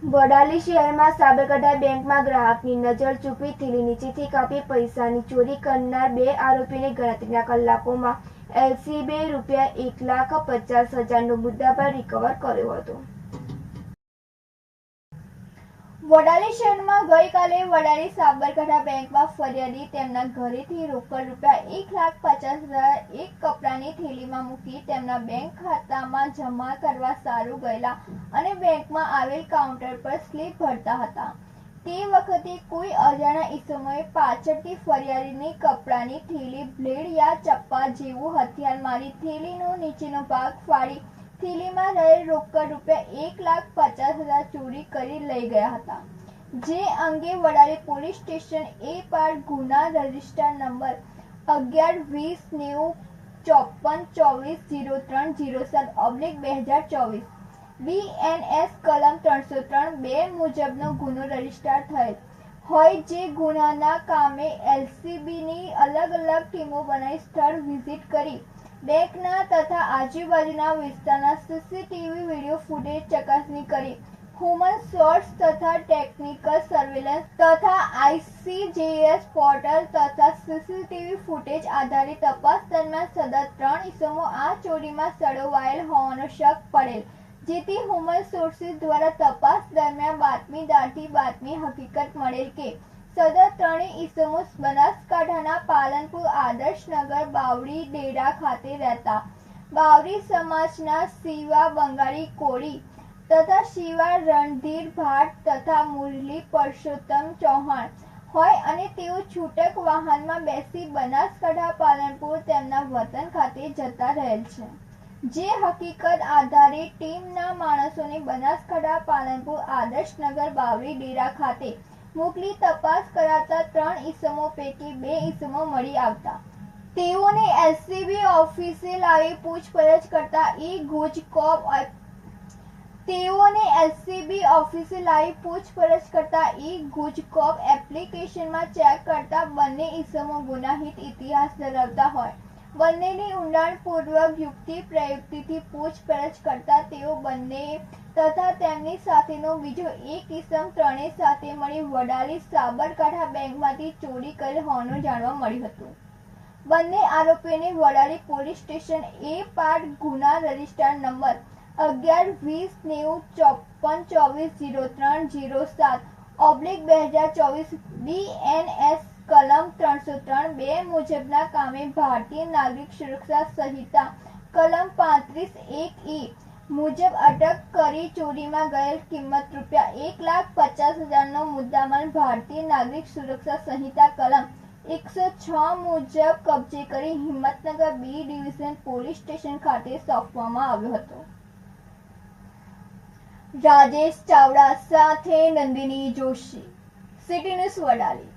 વડાલી શહેરમાં સાબરકાંઠા બેંકમાં ગ્રાહકની નજર ચૂકવી થેલી નીચેથી કાપી પૈસાની ચોરી કરનાર બે આરોપીને ગણતરીના કલાકોમાં એલસીબીએ રૂપિયા એક લાખ પચાસ હજારનો મુદ્દાભાર રિકવર કર્યો હતો. વડાલી શહેરમાં ગઈકાલે વડાલી સાબરકાંઠા બેંકમાં ફરિયાદી તેમના ઘરેથી રોકડ રૂપિયા એક લાખ પચાસ હજાર એક કપડાની થેલીમાં મૂકી તેમના બેંક ખાતામાં જમા કરવા સારું ગયેલા અને બેંકમાં આવેલ કાઉન્ટર પર સ્લીપ ભરતા હતા. તે વખતે કોઈ અજાણા ઈસમોએ પાછળથી ફરિયાદીની કપડાની થેલી, બ્લેડ યા ચપ્પા જેવું હથિયાર મારી થેલીનો નીચેનો ભાગ ફાડી થેલીમાં રહેલ રોકડ રૂપિયા એક લાખ પચાસ હજાર ચોરી કરી લઈ ગયા હતા. જે અંગે વડાલી પોલીસ સ્ટેશન એ પાર ગુના રજિસ્ટર નંબર અગિયાર વીસ નેવું ચોપન ચોવીસ જીરો ત્રણ જીરો સાત ઓબ્લિક બે હજાર ચોવીસ. બીએનએસ કલમ ત્રણસો ત્રણ બે મુજબનો ગુનો રજિસ્ટર થયેલ. હોય જે ગુનાના કામે એલસીબીની અલગ અલગ ટીમો બનાવી સ્થળ વિઝિટ કરી બેંકના તથા આજુબાજુના વિસ્તારના સીસીટીવી વીડિયો ફૂટેજ ચકાસણી કરી હ્યુમન સોર્સ તથા ટેકનિકલ સર્વેલન્સ તથા આઈસીજેએસ પોર્ટલ તથા સીસીટીવી ફૂટેજ આધારિત તપાસ દરમિયાન સદા ત્રણ ઇસમો આ ચોરીમાં સડોવાયેલ હોવાનો શક પડેલ, જેથી હ્યુમન સોર્સિસ દ્વારા તપાસ દરમિયાન બાતમીદારથી બાતમી હકીકત મળેલ કે સદર ત્રણેય ઈસમો બનાસકાંઠાના પાલનપુર આદર્શનગર બાવડી ડેરા ખાતે રહેતા. બાવરી સમાજના શિવા બંગાળી કોળી તથા શિવા રણધીર ભાટ તથા મુરલી પરસોત્તમ ચૌહાણ હોય અને તેઓ છૂટક વાહનમાં બેસી બનાસકાંઠા પાલનપુર તેમના વતન ખાતે જતા રહેલ છે. જે હકીકત આધારે ટીમના માણસોને બનાસકાંઠા પાલનપુર આદર્શનગર બાવરી ડેરા ખાતે મોકલી તપાસ કરાતા ત્રણ ઈસમો પૈકી બે ઈસમો મળી આવતા. તેઓને એલસીબી ઓફિસે લાવી પૂછપરછ કરતા ઈ ગુજકોપ તેઓને એલસીબી ઓફિસે લાવી પૂછપરછ કરતા ઈ ગુજકોપ એપ્લિકેશનમાં ચેક કરતા બંને ઈસમો ગુનાહિત ઇતિહાસ ધરાવતા હોય. બંનેની ઊંડાણપૂર્વક યુક્તિ, પ્રયુક્તિથી પૂછપરછ કરતા તેઓ બંને તથા તેમની સાથેનો બીજો એક ઇસમ ત્રણેય સાથે મળી વડાલી સાબરકાંઠા બેંકમાંથી ચોરી કરેલ હોવાનું જાણવા મળ્યું હતું. બંને આરોપીઓને Vadali police station A part ગુના રજિસ્ટર નંબર અગિયાર, વીસ, નેવું, ચોપન, ચોવીસ જીરો ત્રણ જીરો સાત, ઓબ્લિક, બે હજાર ચોવીસ બીએનએસ કલમ ત્રણસો ત્રણ બે મુજબના કામે ભારતીય નાગરિક સુરક્ષા સંહિતા, કલમ પાંત્રીસ એક ઈ મુજબ અટક કરી ચોરીમાં ગયેલ કિંમત રૂપિયા એક લાખ પચાસ હજારનો મુદ્દામાલ ભારતીય નાગરિક સુરક્ષા સંહિતા, કલમ એકસો છ મુજબ કબજે કરી Himmatnagar B division police station ખાતે સોંપવામાં આવ્યો હતો. રાજેશ ચાવડા સાથે નંદિની જોશી, સિટી ન્યૂઝ વડાલી.